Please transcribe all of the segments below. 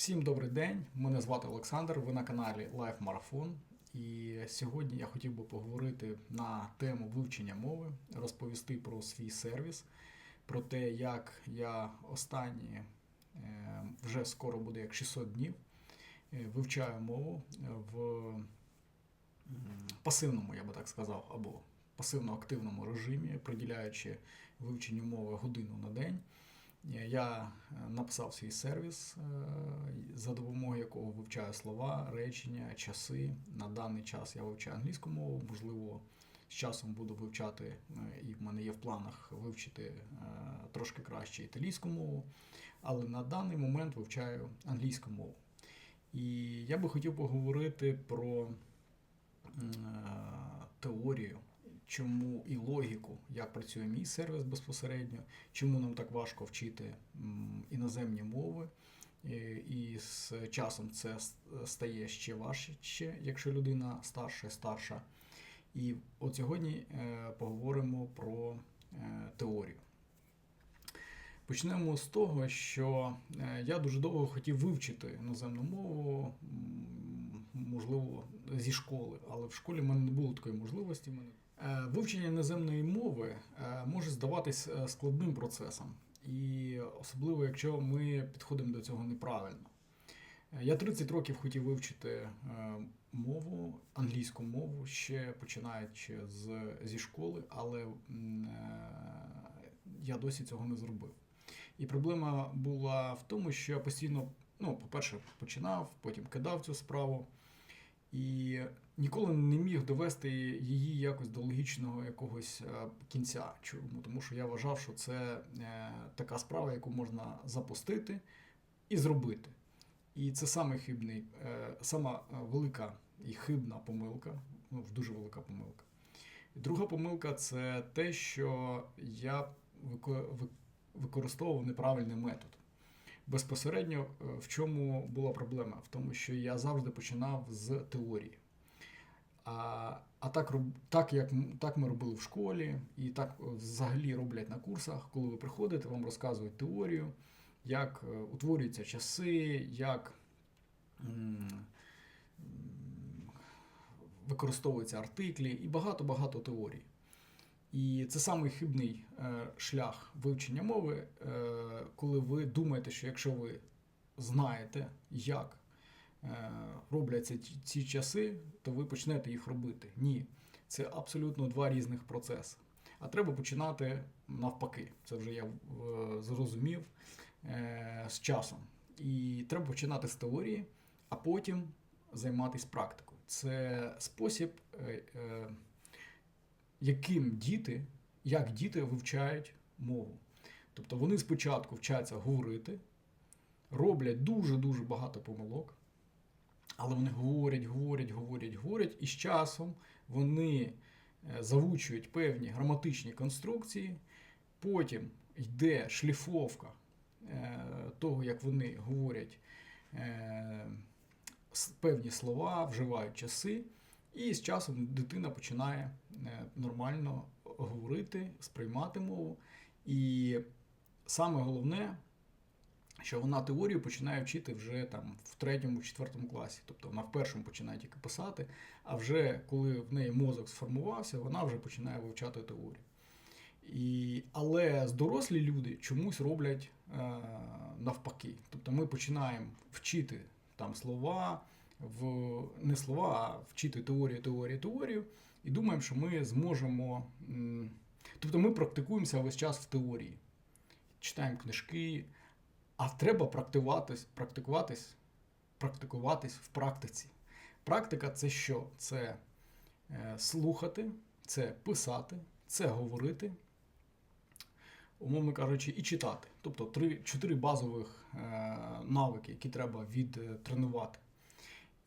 Всім добрий день. Мене звати Олександр. Ви на каналі Life Marathon. І сьогодні я хотів би поговорити на тему вивчення мови, розповісти про свій сервіс, про те, як я останні е, вже скоро буде як 600 днів е, вивчаю мову в пасивному, я би так сказав, або пасивно-активному режимі, приділяючи вивченню мови годину на день. Е, Я е, написав свій сервіс, е, за допомогою якого вивчаю слова, речення, часи. На даний час я вивчаю англійську мову, можливо, з часом буду вивчати, і в мене є в планах вивчити трошки краще італійську мову, але на даний момент вивчаю англійську мову. І я би хотів поговорити про теорію, чому і логіку, як працює мій сервіс безпосередньо, чому нам так важко вчити іноземні мови. І з часом це стає ще важче, якщо людина старша і старша. І от сьогодні е, поговоримо про е, теорію. Почнемо з того, що е, я дуже довго хотів вивчити іноземну мову, можливо, зі школи, але в школі в мене не було такої можливості. Е, Вивчення іноземної мови е, може здаватись е, складним процесом, і особливо, якщо ми підходимо до цього неправильно. Я 30 років хотів вивчити мову, англійську мову, ще починаючи з, зі школи, але я досі цього не зробив. І проблема була в тому, що я постійно, ну, по-перше, починав, потім кидав цю справу. І ніколи не міг довести її якось до логічного якогось е, кінця. Чому? Тому що я вважав, що це е, така справа, яку можна запустити і зробити. І це саме хибний, е, сама велика і хибна помилка, ну, дуже велика помилка. Друга помилка це те, що я використовував неправильний метод. Безпосередньо е, в чому була проблема? В тому, що я завжди починав з теорії. А, а так, так, як так ми робили в школі, і так е, взагалі роблять на курсах, коли ви приходите, вам розказують теорію, як е, утворюються часи, як використовуються артиклі і багато-багато теорій. І це самий хибний е, шлях вивчення мови, е, коли ви думаєте, що якщо ви знаєте, як е, робляться ці, часи, то ви почнете їх робити. Ні, це абсолютно два різних процеси. А треба починати навпаки. Це вже я зрозумів з часом. І треба починати з теорії, а потім займатися практикою. Це спосіб. Яким діти, як діти вивчають мову. Тобто вони спочатку вчаться говорити, роблять дуже-дуже багато помилок, але вони говорять, говорять, говорять, говорять, і з часом вони е, завучують певні граматичні конструкції, потім йде шліфовка е, того, як вони говорять е, певні слова, вживають часи. І з часом дитина починає е, нормально говорити, сприймати мову. І саме головне, що вона теорію починає вчити вже там в третьому, четвертому класі. Тобто вона в першому починає тільки писати, а вже коли в неї мозок сформувався, вона вже починає вивчати теорію. І, але дорослі люди чомусь роблять е, навпаки. Тобто ми починаємо вчити там слова, в не слова, а вчити теорію, теорію, теорію, і думаємо, що ми зможемо. Тобто ми практикуємося весь час в теорії, читаємо книжки, а треба практикуватись, практикуватись, практикуватись в практиці. Практика це що? Це е, слухати, це писати, це говорити, умовно кажучи, і читати. Тобто три, чотири базових е, навики, які треба відтренувати.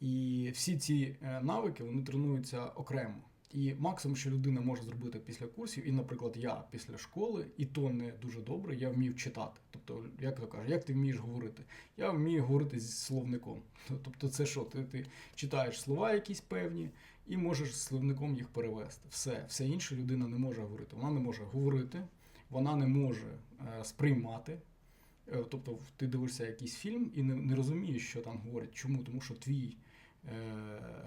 І всі ці е, навики вони тренуються окремо. І максимум, що людина може зробити після курсів, і, наприклад, я після школи, і то не дуже добре, я вмів читати. Тобто, як то каже, як ти вмієш говорити? Я вмію говорити зі словником. Тобто, це що? Ти, ти читаєш слова якісь певні і можеш словником їх перевести. Все, все інше людина не може говорити. Вона не може говорити, вона не може е, сприймати, Е, Тобто ти дивишся якийсь фільм і не, не розумієш, що там говорять. Чому? Тому що твій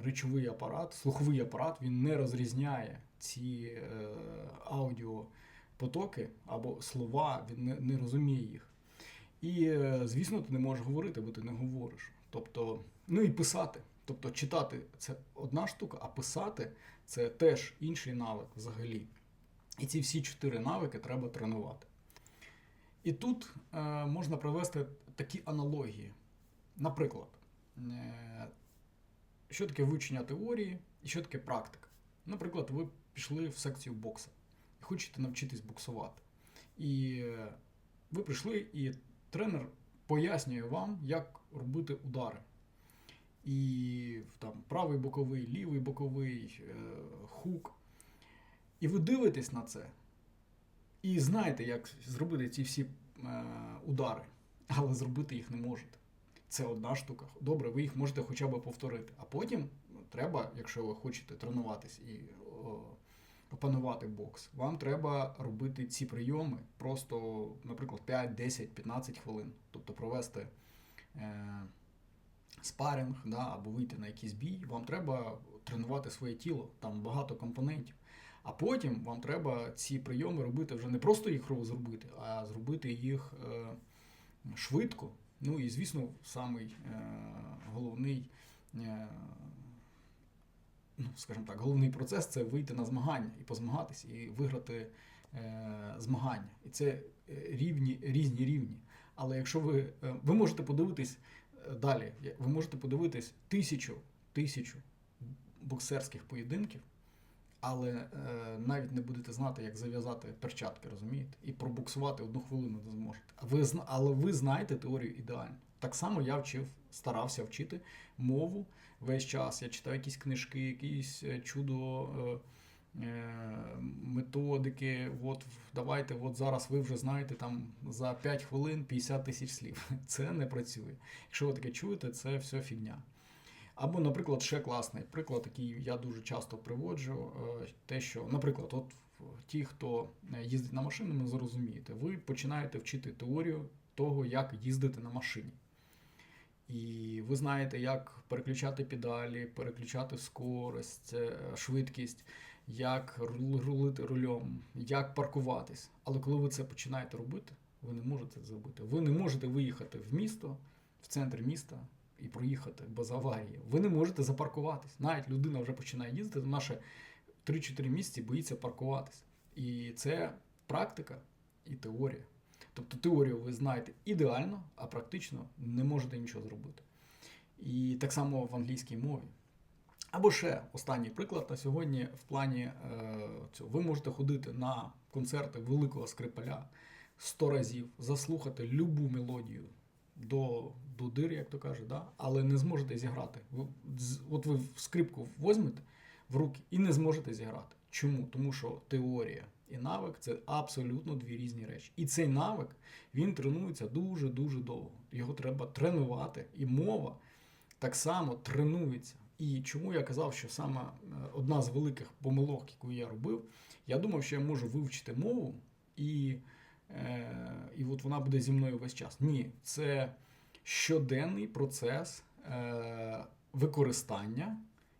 речовий апарат, слуховий апарат, він не розрізняє ці е, аудіопотоки або слова, він не, не розуміє їх. І, е, звісно, ти не можеш говорити, бо ти не говориш. Тобто, ну і писати. Тобто читати це одна штука, а писати це теж інший навик взагалі. І ці всі чотири навики треба тренувати. І тут е, можна провести такі аналогії. Наприклад, е, що таке вивчення теорії і що таке практика. Наприклад, ви пішли в секцію бокса і хочете навчитись боксувати. І е, ви прийшли, і тренер пояснює вам, як робити удари. І там правий боковий, лівий боковий, е, хук. І ви дивитесь на це і знаєте, як зробити ці всі е, удари, але зробити їх не можете. Це одна штука. Добре, ви їх можете хоча б повторити. А потім треба, якщо ви хочете тренуватись і опанувати бокс, вам треба робити ці прийоми просто, наприклад, 5, 10, 15 хвилин. Тобто провести е, спаринг да, або вийти на якийсь бій. Вам треба тренувати своє тіло, там багато компонентів. А потім вам треба ці прийоми робити вже не просто їх зробити, а зробити їх е, швидко. Ну і, звісно, самий е, головний, е, ну, скажімо так, головний процес це вийти на змагання і позмагатись, і виграти е, змагання. І це рівні, різні рівні. Але якщо ви, ви можете подивитись далі, ви можете подивитись тисячу, тисячу боксерських поєдинків але е, навіть не будете знати, як зав'язати перчатки, розумієте? І пробуксувати одну хвилину не зможете. Ви, але ви знаєте теорію ідеально. Так само я вчив, старався вчити мову весь час. Я читав якісь книжки, якісь е, чудо. Е, е, Методики, от давайте, от зараз ви вже знаєте там за 5 хвилин 50 тисяч слів. Це не працює. Якщо ви таке чуєте, це все фігня. Або, наприклад, ще класний приклад, який я дуже часто приводжу, е, те, що, наприклад, от ті, хто е, їздить на машині, ви зрозумієте, ви починаєте вчити теорію того, як їздити на машині. І ви знаєте, як переключати педалі, переключати скорость, е, швидкість, як рулити рулем, як паркуватись. Але коли ви це починаєте робити, ви не можете це зробити. Ви не можете виїхати в місто, в центр міста і проїхати без аварії. Ви не можете запаркуватись. Навіть людина вже починає їздити, вона ще 3-4 місяці боїться паркуватись. І це практика і теорія. Тобто теорію ви знаєте ідеально, а практично не можете нічого зробити. І так само в англійській мові. Або ще останній приклад на сьогодні в плані е, цього. Ви можете ходити на концерти великого скрипаля 100 разів, заслухати любу мелодію до, до дир, як то каже, да? але не зможете зіграти. От ви скрипку возьмете в руки і не зможете зіграти. Чому? Тому що теорія і навик це абсолютно дві різні речі. І цей навик він тренується дуже-дуже довго. Його треба тренувати. І мова так само тренується. І чому я казав, що саме е, одна з великих помилок, яку я робив, я думав, що я можу вивчити мову і, і от вона буде зі мною весь час. Ні, це щоденний процес е, використання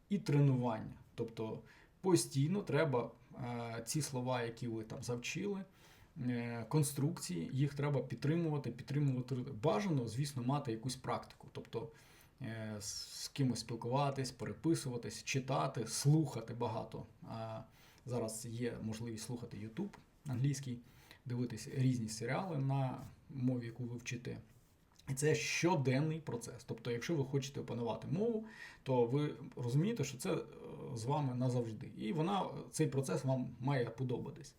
і тренування. Тобто постійно треба е, ці слова, які ви там завчили, е, конструкції, їх треба підтримувати, підтримувати. Бажано, звісно, мати якусь практику. Тобто е, з кимось спілкуватись, переписуватись, читати, слухати багато. Зараз є можливість слухати YouTube англійський, дивитись різні серіали на мові, яку ви вчите. І це щоденний процес. Тобто, якщо ви хочете опанувати мову, то ви розумієте, що це е, з вами назавжди. І вона, цей процес вам має подобатись.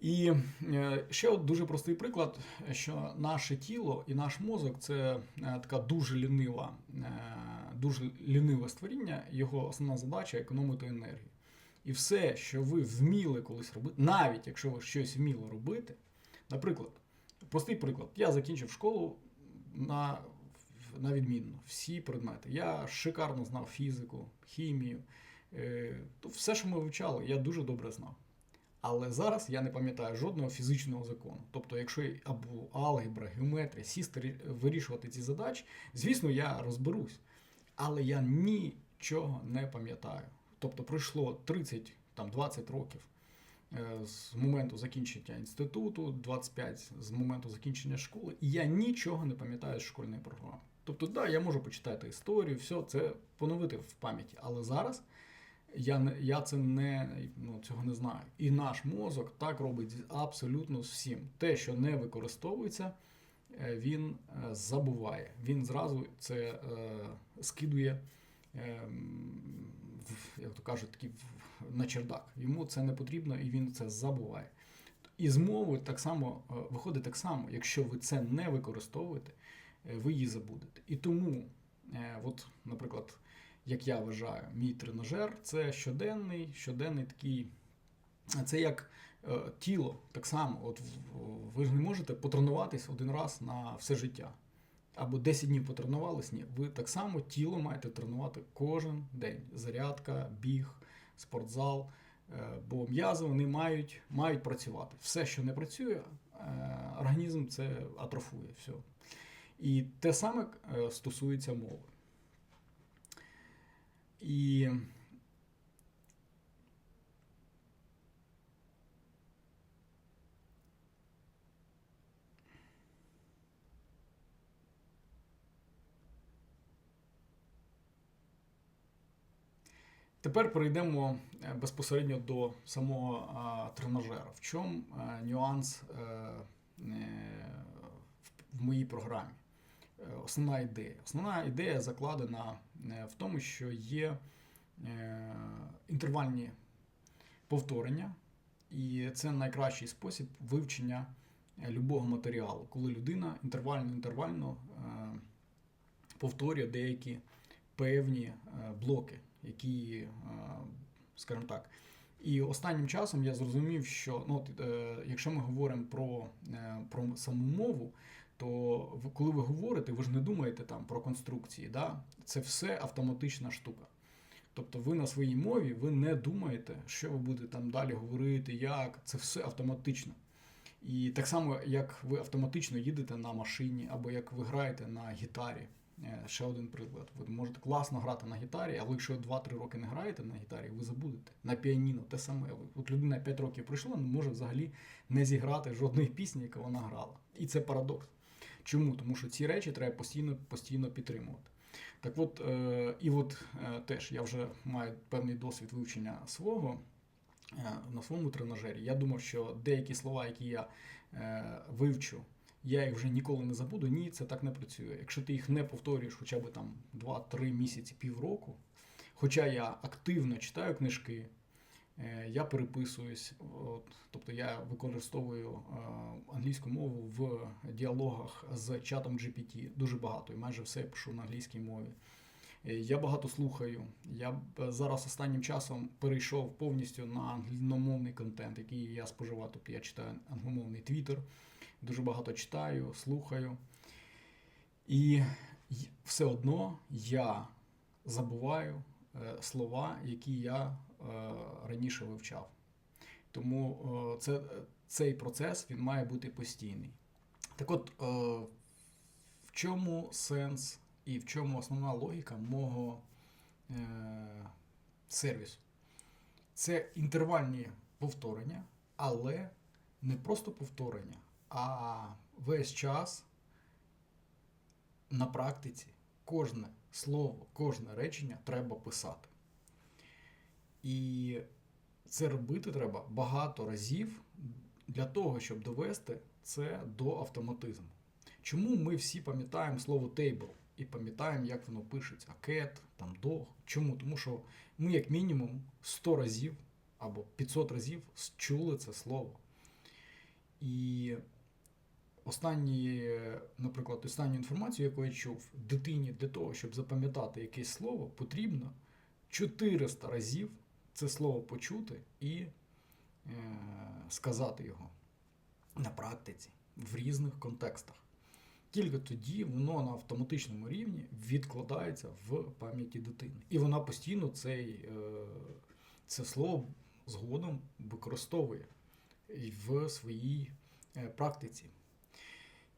І е, ще дуже простий приклад, що наше тіло і наш мозок це е, така дуже лінива, дуже ліниве створіння, його основна задача економити енергію. І все, що ви вміли колись робити, навіть якщо ви щось вміли робити, наприклад, простий приклад, я закінчив школу на, на відмінно, всі предмети. Я шикарно знав фізику, хімію, е, то все, що ми вивчали, я дуже добре знав. Але зараз я не пам'ятаю жодного фізичного закону. Тобто, якщо або алгебра, геометрія, сісти вирішувати ці задачі, звісно, я розберусь. Але я нічого не пам'ятаю. Тобто пройшло 30 там 20 років е, з моменту закінчення інституту, 25 з моменту закінчення школи, і я нічого не пам'ятаю з школьної програми. Тобто, да, я можу почитати історію, все це поновити в пам'яті. Але зараз я я це не ну, цього не знаю. І наш мозок так робить абсолютно з всім. Те, що не використовується, е, він е, забуває. Він зразу це е, скидує, е, в, як то кажуть, такі на чердак. Йому це не потрібно і він це забуває. І з мовою так само е, виходить так само, якщо ви це не використовуєте, е, ви її забудете. І тому, от, наприклад як я вважаю, мій тренажер це щоденний, щоденний такий. Це як е, тіло, так само. От Ви ж не можете потренуватись один раз на все життя. Або 10 днів потренувались, ні. Ви так само тіло маєте тренувати кожен день. Зарядка, біг, спортзал. Е, бо м'язи вони мають мають працювати. Все, що не працює, е, організм це атрофує. все. І те саме е, стосується мови. І Тепер перейдемо е, безпосередньо до самого тренажера. В чому е, нюанс е, в моїй програмі? Основна ідея. Основна ідея закладена в тому, що є інтервальні повторення, і це найкращий спосіб вивчення любого матеріалу, коли людина інтервально-інтервально повторює деякі певні блоки, які, скажімо так, і останнім часом я зрозумів, що ну, якщо ми говоримо про про саму мову, то коли ви говорите, ви ж не думаєте там про конструкції. Да? Це все автоматична штука. Тобто ви на своїй мові ви не думаєте, що ви будете там далі говорити, як це все автоматично. І так само, як ви автоматично їдете на машині, або як ви граєте на гітарі. Е, ще один приклад. Ви можете класно грати на гітарі, але якщо 2-3 роки не граєте на гітарі, ви забудете. На піаніно те саме. От людина 5 років пройшла, не може взагалі не зіграти жодної пісні, яку вона грала. І це парадокс. Чому? Тому що ці речі треба постійно постійно підтримувати. Так от, е, і от е, теж я вже маю певний досвід вивчення свого е, на своєму тренажері. Я думав, що деякі слова, які я вивчу, я їх вже ніколи не забуду. Ні, це так не працює. Якщо ти їх не повторюєш хоча б там 2-3 місяці, півроку, хоча я активно читаю книжки. Е, я переписуюсь, от, тобто я використовую е, англійську мову в діалогах з чатом GPT дуже багато, і майже все пишу на англійській мові. Е, я багато слухаю. Я зараз останнім часом перейшов повністю на англомовний контент, який я споживаю. Тобто я читаю англомовний твіттер, дуже багато читаю, слухаю. І все одно я забуваю слова, які я Е, раніше вивчав. Тому е, це, цей процес він має бути постійний. Так от, е, в чому сенс і в чому основна логіка мого сервісу? Це інтервальні повторення, але не просто повторення, а весь час на практиці кожне слово, кожне речення треба писати. І це робити треба багато разів для того, щоб довести це до автоматизму. Чому ми всі пам'ятаємо слово table і пам'ятаємо, як воно пишеться, cat, там dog. Чому? Тому що ми, як мінімум, 100 разів або 500 разів чули це слово. І останні, наприклад, останню інформацію, яку я чув, дитині для того, щоб запам'ятати якесь слово, потрібно 400 разів це слово почути і е, сказати його на практиці в різних контекстах. Тільки тоді воно на автоматичному рівні відкладається в пам'яті дитини. І вона постійно цей, е, це слово згодом використовує в своїй е, практиці.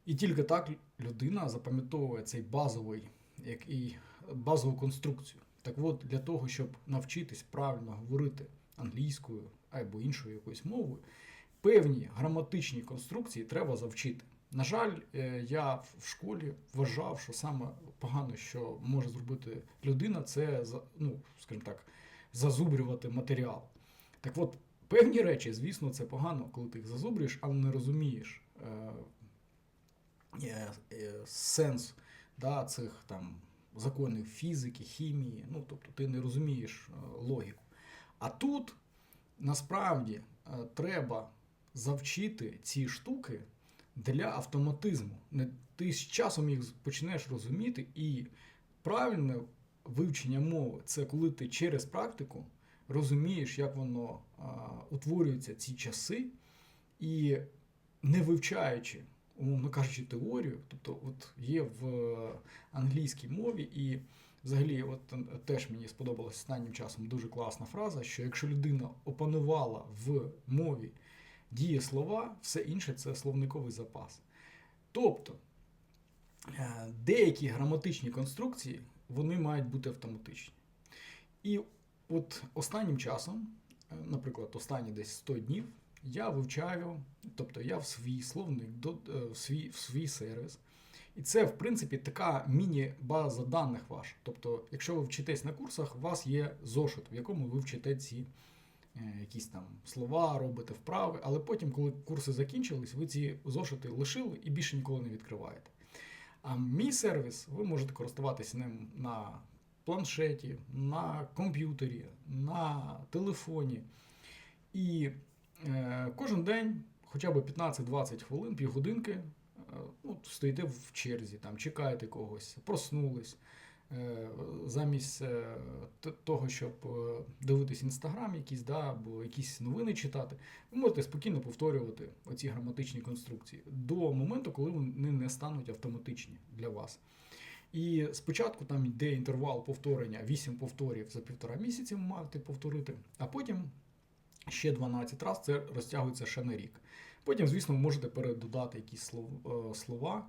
І тільки так людина запам'ятовує цей базовий, як і базову конструкцію. Так от, для того, щоб навчитись правильно говорити англійською або іншою якоюсь мовою, певні граматичні конструкції треба завчити. На жаль, е, я в школі вважав, що саме погано, що може зробити людина, це ну, скажімо так, зазубрювати матеріал. Так от, певні речі, звісно, це погано, коли ти їх зазубрюєш, але не розумієш е, сенс да, цих там законів фізики, хімії. Ну, тобто ти не розумієш е, логіку. А тут насправді е, треба завчити ці штуки для автоматизму. Ти з часом їх почнеш розуміти, і правильне вивчення мови це коли ти через практику розумієш, як воно утворюються ці часи, і не вивчаючи, умовно кажучи, теорію, тобто от є в англійській мові, і взагалі, от е, теж мені сподобалась останнім часом дуже класна фраза, що якщо людина опанувала в мові дієслова, все інше це словниковий запас. Тобто е, деякі граматичні конструкції вони мають бути автоматичні. І от останнім часом, е, наприклад, останні десь 100 днів, я вивчаю, тобто я в свій словник, е, в свій, в свій сервіс. І це, в принципі, така міні-база даних ваша. Тобто, якщо ви вчитесь на курсах, у вас є зошит, в якому ви вчите ці е, якісь там слова, робите вправи, але потім, коли курси закінчились, ви ці зошити лишили і більше ніколи не відкриваєте. А мій сервіс ви можете користуватися ним на планшеті, на комп'ютері, на телефоні. І кожен день, хоча б 15-20 хвилин, півгодинки, е, ну, стоїте в черзі, там, чекаєте когось, проснулись. Е, Замість е, того, щоб е, дивитись інстаграм якийсь, да, або якісь новини читати, ви можете спокійно повторювати оці граматичні конструкції до моменту, коли вони не стануть автоматичні для вас. І спочатку там йде інтервал повторення, 8 повторів за півтора місяці ви маєте повторити, а потім ще 12 разів це розтягується ще на рік. Потім, звісно, ви можете передодати якісь е, слова.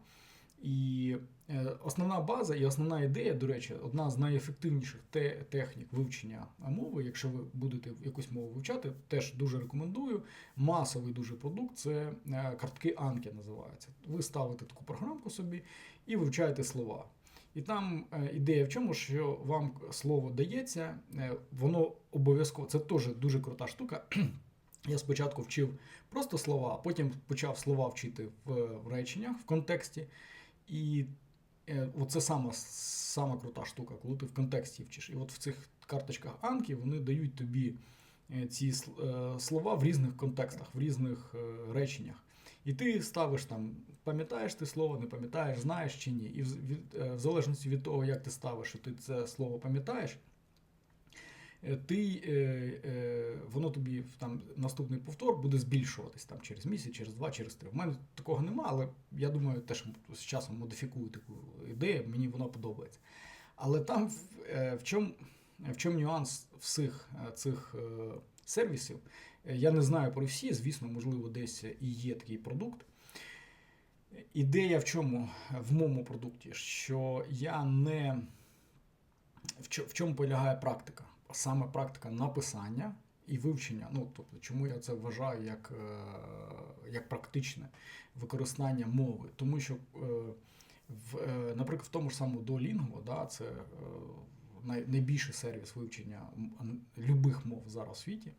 І е, основна база і основна ідея, до речі, одна з найефективніших те- технік вивчення мови, якщо ви будете якусь мову вивчати, теж дуже рекомендую. Масовий дуже продукт це е, картки Анки називаються. Ви ставите таку програмку собі і вивчаєте слова. І там е, ідея в чому, що вам слово дається, е, воно обов'язково це теж дуже крута штука. Я спочатку вчив просто слова, а потім почав слова вчити в, реченнях в контексті. І е, оце сама, сама крута штука, коли ти в контексті вчиш. І от в цих карточках Анки вони дають тобі ці слова в різних контекстах, в різних реченнях. І ти ставиш там, пам'ятаєш ти слово, не пам'ятаєш, знаєш чи ні. І в, е, залежності від того, як ти ставиш, що ти це слово пам'ятаєш, е, ти, е, е, воно тобі там наступний повтор буде збільшуватись там через місяць, через два, через три. В мене такого нема, але я думаю, теж з часом модифікую таку ідею, мені воно подобається. Але там в, е, в чому в чому нюанс всіх е, цих е, сервісів? Е, Я не знаю про всі, звісно, можливо, десь і є такий продукт. Ідея в чому в моєму продукті, що я не в чому полягає практика? Саме практика написання і вивчення. Ну, тобто, чому я це вважаю як, е, як практичне використання мови? Тому що, е, в, наприклад, в тому ж самому Duolingo, да, це найбільший сервіс вивчення любих мов зараз у світі.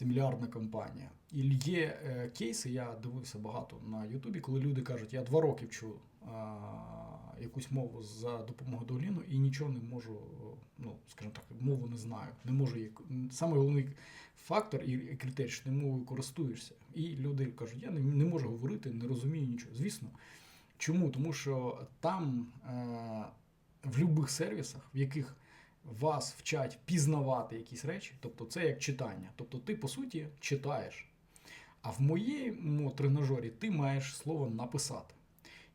Це мільярдна компанія. І є е, кейси, я дивився багато на Ютубі, коли люди кажуть, я два роки вчу а, якусь мову за допомогою Duolingo і нічого не можу, ну, скажімо так, мову не знаю. Не можу її. Саме головний фактор і критерій, що ти мовою користуєшся. І люди кажуть, я не, не можу говорити, не розумію нічого. Звісно. Чому? Тому що там е, в будь-яких сервісах, в яких вас вчать пізнавати якісь речі, тобто це як читання. Тобто ти, по суті, читаєш. А в моєму тренажері ти маєш слово написати.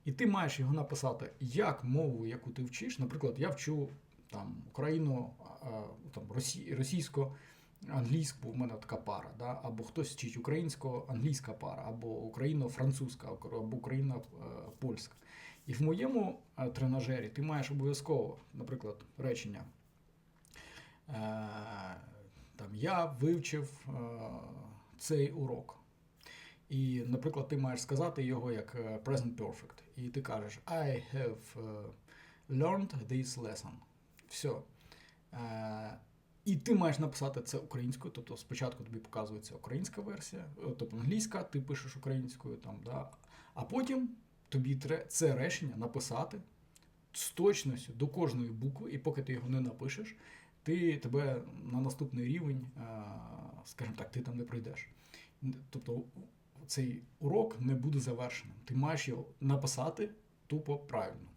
І ти маєш його написати як мову, яку ти вчиш. Наприклад, я вчу там Україну, там, російсько англійську, в мене така пара, да? або хтось вчить українсько-англійська пара, або україно-французька, або україно-польська. І в моєму е, тренажері ти маєш обов'язково, наприклад, речення. Е, там, Я вивчив е, цей урок. І, наприклад, ти маєш сказати його як е, present perfect. І ти кажеш I have learned this lesson. Все. І ти маєш написати це українською, тобто спочатку тобі показується українська версія, тобто англійська, ти пишеш українською, там, да, а потім тобі це речення написати з точністю до кожної букви, і поки ти його не напишеш, ти тебе на наступний рівень, е, скажімо так, ти там не пройдеш. Тобто цей урок не буде завершеним. Ти маєш його написати тупо правильно.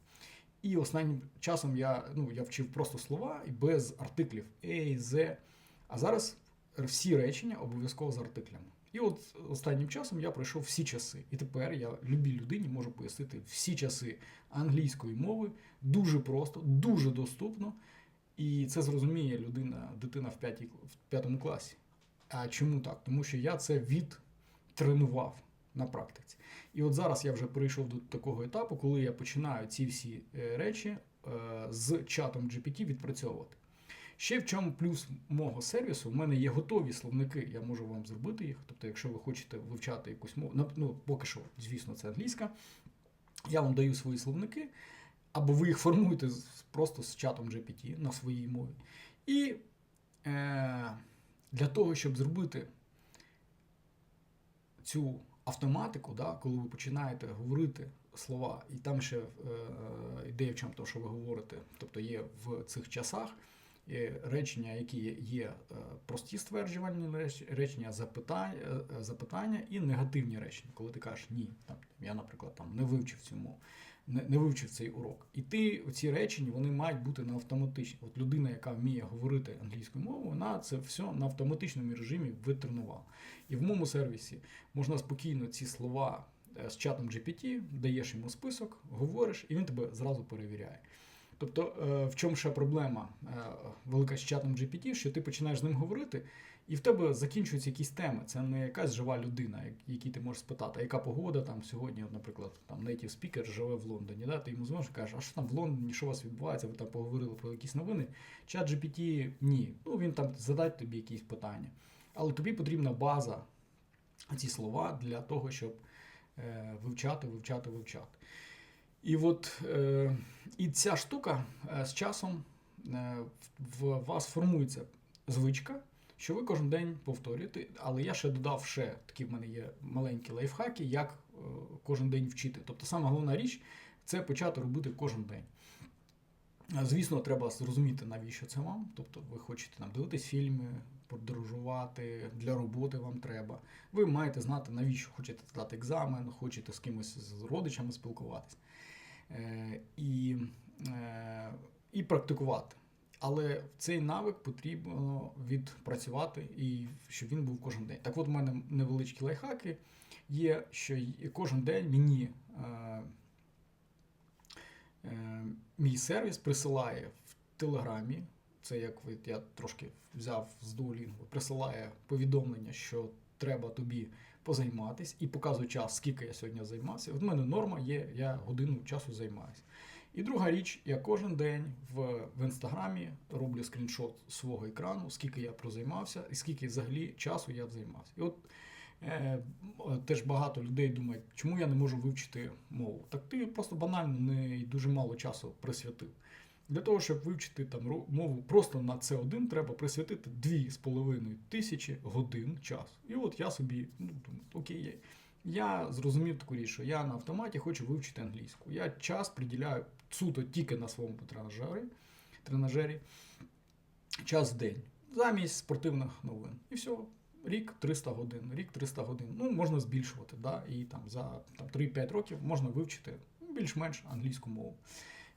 І останнім часом я ну, я вчив просто слова і без артиклів «ей», «зе». А зараз всі речення обов'язково з артиклями. І от останнім часом я пройшов всі часи. І тепер я любій людині можу пояснити всі часи англійської мови дуже просто, дуже доступно. І це зрозуміє людина, дитина в, п'ятій, в п'ятому класі. А чому так? Тому що я це відтренував на практиці. І от зараз я вже перейшов до такого етапу, коли я починаю ці всі е, речі е, з чатом GPT відпрацьовувати. Ще в чому плюс мого сервісу, в мене є готові словники, я можу вам зробити їх. Тобто, якщо ви хочете вивчати якусь мову, ну поки що, звісно, це англійська, я вам даю свої словники, або ви їх формуєте просто з чатом GPT на своїй мові. І е, для того, щоб зробити цю автоматику, да, коли ви починаєте говорити слова, і там ще е, ідея в чому то, що ви говорите, тобто є в цих часах е, речення, які є е, прості стверджувальні речення, запитання, е, запитання і негативні речення, коли ти кажеш ні, там я, наприклад, там не вивчив цю мову. Не, не вивчив цей урок. І ти ці речення вони мають бути на автоматичні. От людина, яка вміє говорити англійською мовою, вона це все на автоматичному режимі витренувала. І в моєму сервісі можна спокійно ці слова з чатом GPT, даєш йому список, говориш, і він тебе зразу перевіряє. Тобто, в чому ще проблема велика з чатом GPT, що ти починаєш з ним говорити, і в тебе закінчуються якісь теми. Це не якась жива людина, якій ти можеш спитати, яка погода там сьогодні, наприклад, там native speaker живе в Лондоні. Да? Ти йому дзвониш і кажеш, а що там в Лондоні, що у вас відбувається, ви там поговорили про якісь новини. Чат GPT ні. Ну він там задасть тобі якісь питання. Але тобі потрібна база, ці слова для того, щоб е, вивчати, вивчати, вивчати. І от е, і ця штука е, з часом е, в вас формується звичка, що ви кожен день повторюєте. Але я ще додав ще такі в мене є маленькі лайфхаки, як е, кожен день вчити. Тобто, сама головна річ це почати робити кожен день. Звісно, треба зрозуміти, навіщо це вам. Тобто, ви хочете там дивитись фільми, подорожувати, для роботи вам треба. Ви маєте знати, навіщо хочете здати екзамен, хочете з кимось з родичами спілкуватись. Е, і, е, і практикувати. Але цей навик потрібно відпрацювати і щоб він був кожен день. Так от у мене невеличкі лайфхаки є, що кожен день мені е, е, мій сервіс присилає в Телеграмі. Це як я трошки взяв з Duolingo, присилає повідомлення, що треба тобі позайматись, і показує час, скільки я сьогодні займався. От в мене норма є, я годину часу займаюся. І друга річ, я кожен день в в інстаграмі роблю скріншот свого екрану, скільки я прозаймався, і скільки взагалі часу я займався. І от е, теж багато людей думають, чому я не можу вивчити мову. Так ти просто банально не дуже мало часу присвятив. Для того, щоб вивчити там мову просто на це 1 треба присвятити 2,5 тисячі годин часу. І от я собі ну, думаю, окей, я зрозумів таку річ, що я на автоматі хочу вивчити англійську. Я час приділяю суто тільки на своєму тренажері, тренажері час в день, замість спортивних новин. І все. Рік 300 годин, рік 300 годин. Ну, можна збільшувати. да, І там за там, 3-5 років можна вивчити більш-менш англійську мову,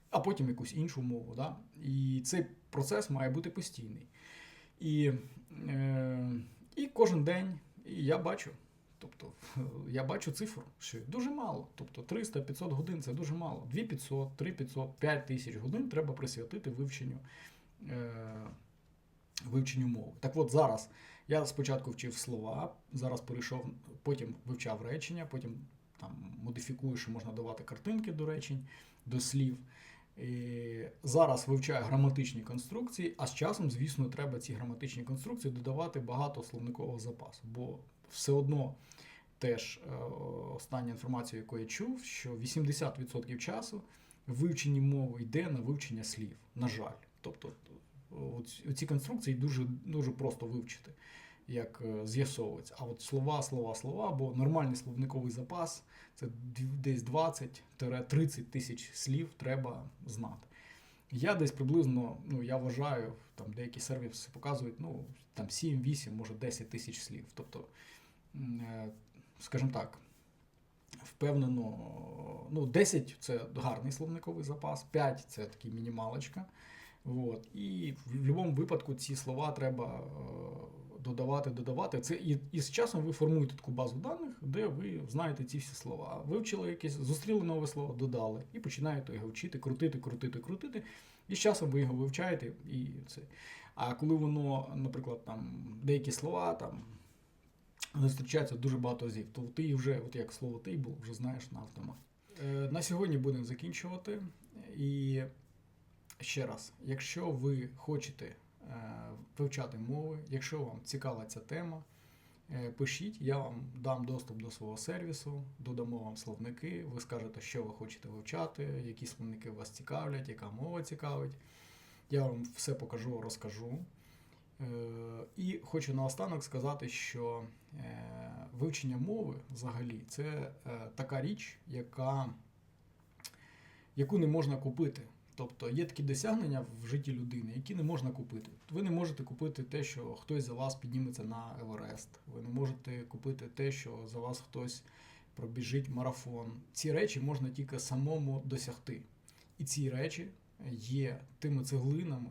а потім якусь іншу мову. Да? І цей процес має бути постійний. І, е, І кожен день я бачу. Тобто я бачу цифру, що дуже мало. Тобто 300-500 годин це дуже мало. 2500, 3500, 5 тисяч годин треба присвятити вивченню е, вивченню мови. Так от зараз я спочатку вчив слова, зараз перейшов, потім вивчав речення, потім там модифікую, що можна давати картинки до речень, до слів. Зараз вивчаю граматичні конструкції, а з часом, звісно, треба ці граматичні конструкції додавати багато словникового запасу, бо все одно теж е, остання інформація, яку я чув, що 80% часу в вивченні мови йде на вивчення слів. На жаль. Тобто ці конструкції дуже, дуже просто вивчити, як е, з'ясовується. А от слова, слова, слова, бо нормальний словниковий запас це десь 20-30 тисяч слів треба знати. Я десь приблизно, ну я вважаю, там деякі сервіси показують, ну там 7, 8, може 10 тисяч слів. Тобто, е, скажімо так, впевнено, ну 10 це гарний словниковий запас, 5 це такий мінімалочка. От. І в будь-якому випадку ці слова треба е, додавати, додавати. Це і, і з часом ви формуєте таку базу даних, де ви знаєте ці всі слова. Вивчили якесь, зустріли нове слово, додали, і починаєте його вчити, крутити, крутити, крутити. І з часом ви його вивчаєте і це. А коли воно, наприклад, там деякі слова там зустрічаються дуже багато разів, то ти вже, от як слово тейбл, вже знаєш на автомат. Е, на сьогодні будемо закінчувати. І ще раз, якщо ви хочете вивчати мови, якщо вам цікава ця тема, е, пишіть, я вам дам доступ до свого сервісу, додамо вам словники, ви скажете, що ви хочете вивчати, які словники вас цікавлять, яка мова цікавить. Я вам все покажу, розкажу. Е, І хочу наостанок сказати, що е, вивчення мови взагалі це е, така річ, яка, яку не можна купити. Тобто є такі досягнення в житті людини, які не можна купити. Ви не можете купити те, що хтось за вас підніметься на Еверест. Ви не можете купити те, що за вас хтось пробіжить марафон. Ці речі можна тільки самому досягти. І ці речі є тими цеглинами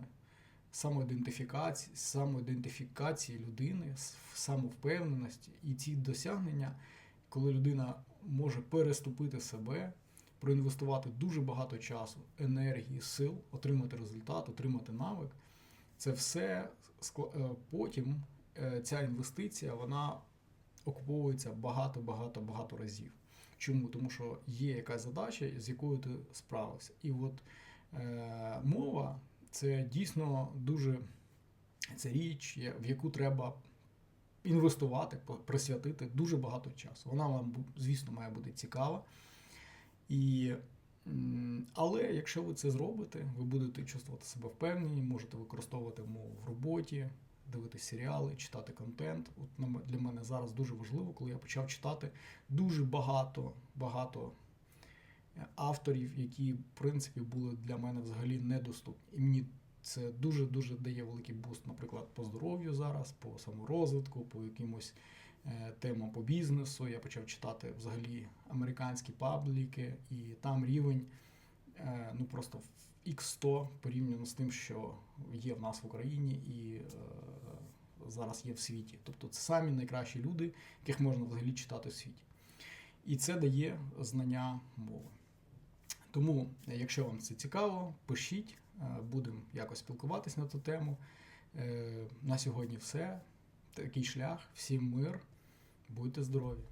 самоідентифікації, самоідентифікації людини, самовпевненості. І ці досягнення, коли людина може переступити себе, проінвестувати дуже багато часу, енергії, сил, отримати результат, отримати навик, це все е, потім е, ця інвестиція вона окуповується багато, багато, багато разів. Чому? Тому що є якась задача, з якою ти справився. І от е, мова це дійсно дуже це річ, в яку треба інвестувати, присвятити дуже багато часу. Вона вам, звісно, має бути цікава. І, але якщо ви це зробите, ви будете чувствувати себе впевнені, можете використовувати мову в роботі, дивитися серіали, читати контент. От для мене зараз дуже важливо, коли я почав читати дуже багато, багато е, авторів, які, в принципі, були для мене взагалі недоступні. І мені це дуже-дуже дає великий буст, наприклад, по здоров'ю зараз, по саморозвитку, по якимось е, темам по бізнесу. Я почав читати взагалі американські пабліки, і там рівень е, ну просто в X100 порівняно з тим, що є в нас в Україні і е, зараз є в світі. Тобто це самі найкращі люди, яких можна взагалі читати в світі. І це дає знання мови. Тому, якщо вам це цікаво, пишіть, будемо якось спілкуватись на цю тему. На сьогодні все. Такий шлях. Всім мир. Будьте здорові!